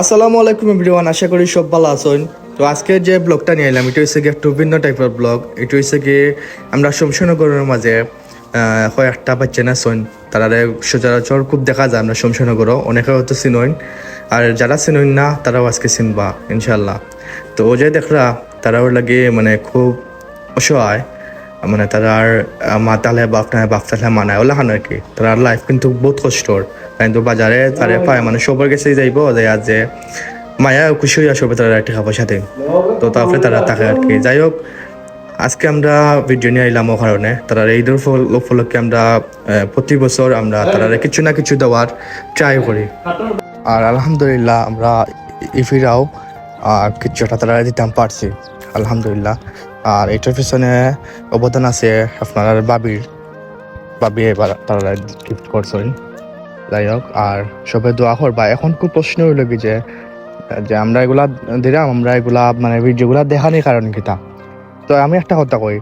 আসসালামু আলাইকুম এভরিওয়ান আশা করি সব ভালো আছেন। তো আজকে যে ব্লগটা নিয়ে এলাম এটা হচ্ছে একটু ভিন্ন টাইপের ব্লগ। এটা হচ্ছে গিয়ে আমরা শমশনগরের মাঝে আহ, কয়েকটা বাচ্চা না শোন তারা সচরাচর খুব দেখা যায় আমরা শমশনগরও অনেকে হয়তো চিনইন। আর যারা চিনইন না তারাও আজকে চিনবা ইনশাল্লাহ তো ও যে দেখরা তারাও লাগে মানে খুব অসহায়। মানে তারার মা তালে বাপ নাই বাপ তালে মানায় ওলা খান আর কি? তার লাইফ কিন্তু বহুত কষ্টর। কিন্তু বাজারে তারে পায় মানে সবার কাছে যাইব যে আজ যে মায়া খুশি হইয়া সবে তারা টাকা পয়সা দেয় তো তারপরে তারা থাকে আর কি। যাই হোক আজকে আমরা ভিডিও নিয়ে এলাম ও কারণে। তারা ঈদের উপলক্ষে আমরা প্রতি বছর আমরা তারা কিছু না কিছু দেওয়ার ট্রাই করি। আর আলহামদুলিল্লাহ আমরা ইফিরাও আর কিছু একটা তারা দিতাম পারছি। আলহামদুলিল্লাহ। আর এটার পিছনে অবদান আছে আপনার বাবির। বাবি এবার তারা গিফট করছেন যাই হোক, আর সবে দোয়া করবা। এখন খুব প্রশ্ন হইল কি যে যে আমরা এগুলা দিলাম, আমরা এগুলা মানে ভিডিওগুলা দেখানির কারণ কিতা তো? আমি একটা কথা কই,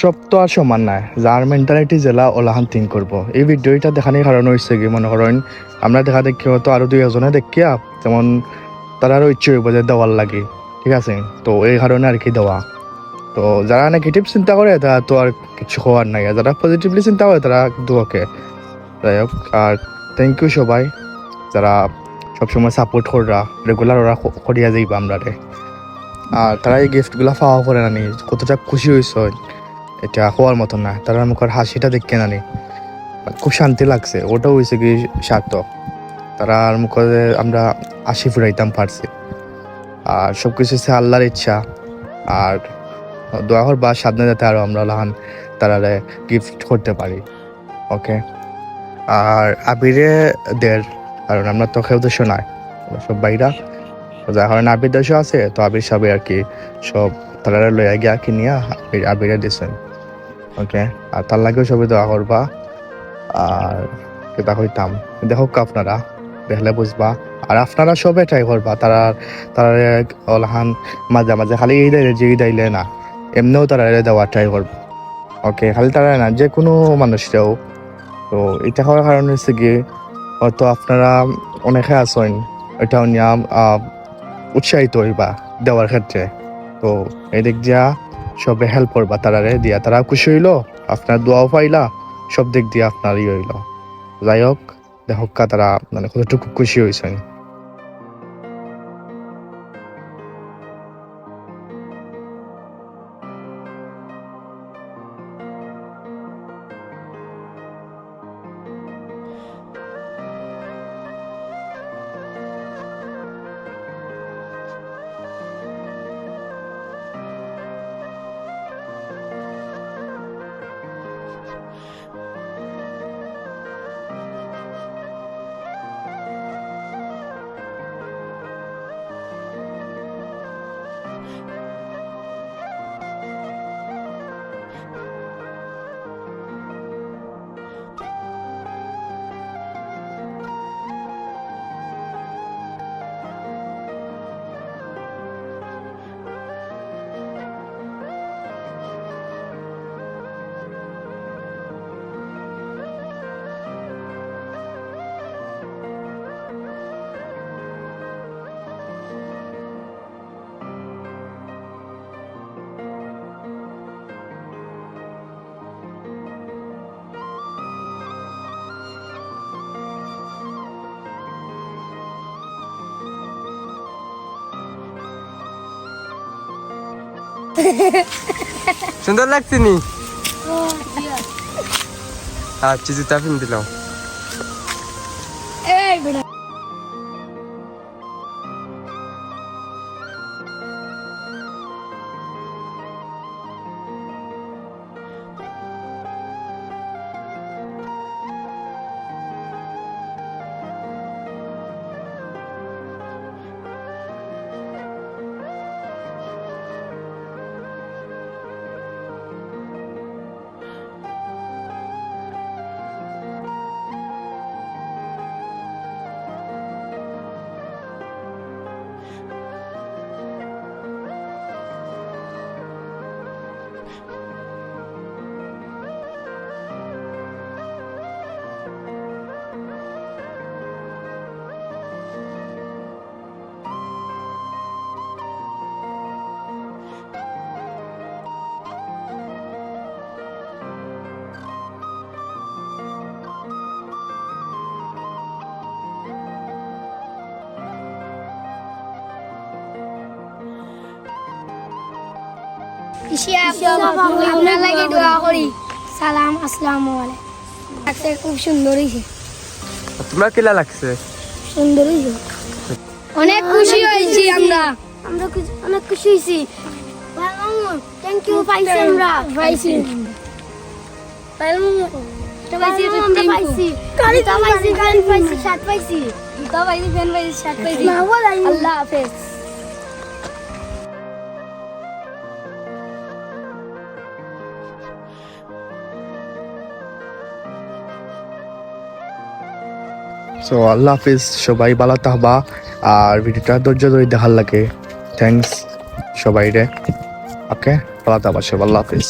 সব তো আর সমান নাই যার মেন্টালিটি জেলা ওলাহান থিঙ্ক করব। এই ভিডিওটা দেখানির কারণ হয়েছে কি, মনে করেন, আমরা দেখা দেখি হয়তো আরও দুই একজনে দেখিয়া, যেমন তারারও ইচ্ছে হইব যে দেওয়ার লাগে। ঠিক আছে? তো এই কারণে আর কি দেওয়া? তো যারা নেগেটিভ চিন্তা করে তারা তো আর কিছু হওয়ার নাই। যারা পজিটিভলি চিন্তা করে তারা কিন্তু ওকে যাই হোক আর থ্যাংক ইউ সবাই। যারা সবসময় সাপোর্ট কররা রেগুলার ওরা করিয়া যাইবা আমরা রে আর তারা এই গিফটগুলো পাওয়া করে নানি, কতটা খুশি হয়েছ এটা হওয়ার মতো না তারা মুখের হাসিটা দেখে নানি। খুব শান্তি লাগছে ওটাও হয়েছে কি সার্থক তারা আর মুখে আমরা হাসি ফুরাইতাম পারছি আর সব কিছু হচ্ছে আল্লাহর ইচ্ছা। আর দোয়া হর বা সামনে যাতে আরও আমরা লাহান তারা গিফট করতে পারি। ওকে আর আবিরে দের কারণ আমরা তো কেউ দেশ নাই। সব বাইরা। যার কারণে আবির দেশও আছে, তো আবির সবে আর কি সব তারা লইয়া গিয়া কিনিয়া আবির আবিরে দিছেন। ওকে আর তার লাগেও সবে দোয়া করবা। আর কেতা কইতাম দেখো আপনারা, দেখলে বুঝবা। আর আপনারা সবে ট্রাই করবা। তারা তারা অলহান মাঝে মাঝে খালি এই দেয় যে দিলে না। এমনিও তারা দেওয়া ট্রাই করব। ওকে খালি তারা না যে কোনো মানুষরাও। তো এটা হওয়ার কারণ হচ্ছে কি হয়তো আপনারা অনেকে আছেন এটা নিয়ে উৎসাহিত হইবা দেওয়ার ক্ষেত্রে। তো এই দিক দিয়া সবে হেল্প করবা তারারে, দিয়া তারা খুশি হইল, আপনার দোয়াও পাইলা, সব দিক দিয়ে আপনার ই হইল। যাই হোক দেখক তারা মানে কতটুকু খুশি হয়েছেন। সুন্দর লাগছে নি? আচ্ছা জুতা পিন দিলাম। আপনার লাগে দোয়া করি। সালাম আসসালামু আলাইকুম। লাগছে খুব সুন্দর হয়েছে। তোমার কিলা লাগছে? সুন্দর হয়েছে। অনেক খুশি হয়েছি আমরা। আমরা অনেক খুশি হয়েছি। থ্যাংক ইউ পাইছি আমরা। পাইছি। পাইছি আমরা সো আল্লাহ হাফিজ, সবাই বালা তাহবা আর ভিডিওটা ধৈর্য ধরে দেখার লাগে। থ্যাংকস সবাই রে ওকে বালা তাহবা সব আল্লাহ হাফিজ।